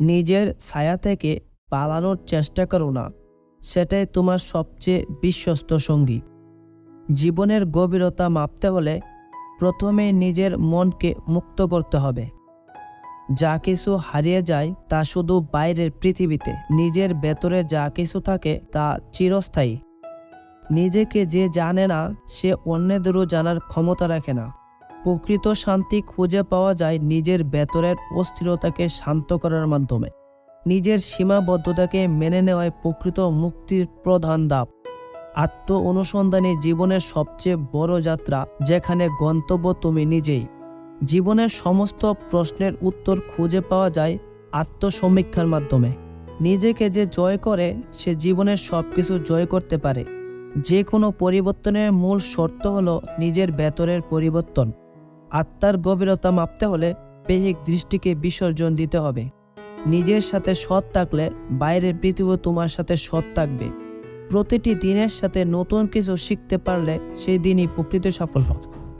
নিজের ছায়া থেকে পালানোর চেষ্টা করো না। সেটাই তোমার সবচেয়ে বিশ্বস্ত সঙ্গী। জীবনের গভীরতা মাপতে হলে প্রথমে নিজের মনকে মুক্ত করতে হবে। যা কিছু হারিয়ে যায় তা শুধু বাইরের পৃথিবীতে, নিজের ভেতরে যা কিছু থাকে তা চিরস্থায়ী। নিজেকে যে জানে না, সে অন্যদেরও জানার ক্ষমতা রাখে না। প্রকৃত শান্তি খুঁজে পাওয়া যায় নিজের ভেতরের অস্থিরতাকে শান্ত করার মাধ্যমে। নিজের সীমাবদ্ধতাকে মেনে নেওয়ায় প্রকৃত মুক্তির প্রধান ধাপ। আত্ম অনুসন্ধানী জীবনের সবচেয়ে বড় যাত্রা, যেখানে গন্তব্য তুমি নিজেই। জীবনের সমস্ত প্রশ্নের উত্তর খুঁজে পাওয়া যায় আত্মসমীক্ষার মাধ্যমে। নিজেকে যে জয় করে, সে জীবনের সব কিছু জয় করতে পারে। যে কোনো পরিবর্তনের মূল শর্ত হলো নিজের ভেতরের পরিবর্তন। আত্মার গভীরতা মাপতে হলে পেহিক দৃষ্টিকে বিসর্জন দিতে হবে। নিজের সাথে সৎ থাকলে বাইরের পৃথিবী তোমার সাথে সৎ থাকবে। প্রতিটি দিনের সাথে নতুন কিছু শিখতে পারলে সেই দিনই প্রকৃত সাফল্য।